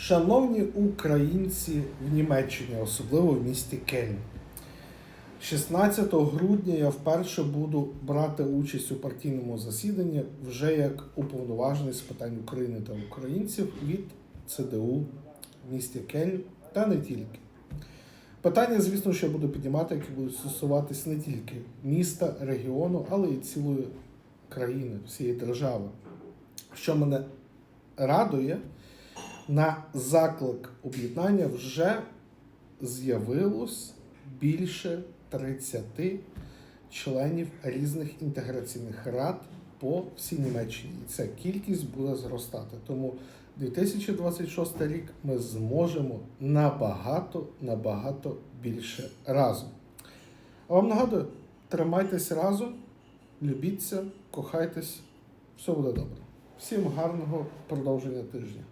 Шановні українці в Німеччині, особливо в місті Кельн. 16 грудня я вперше буду брати участь у партійному засіданні вже як уповноважений з питань України та українців від ЦДУ в місті Кельн та не тільки. Питання, звісно, що я буду піднімати, які будуть стосуватись не тільки міста, регіону, але й цілої країни, всієї держави. Що мене радує, на заклик об'єднання вже з'явилось більше 30 членів різних інтеграційних рад по всій Німеччині. І ця кількість буде зростати. Тому 2026 рік ми зможемо набагато, набагато більше разом. А вам нагадую, тримайтесь разом, любіться, кохайтесь, все буде добре. Всім гарного продовження тижня.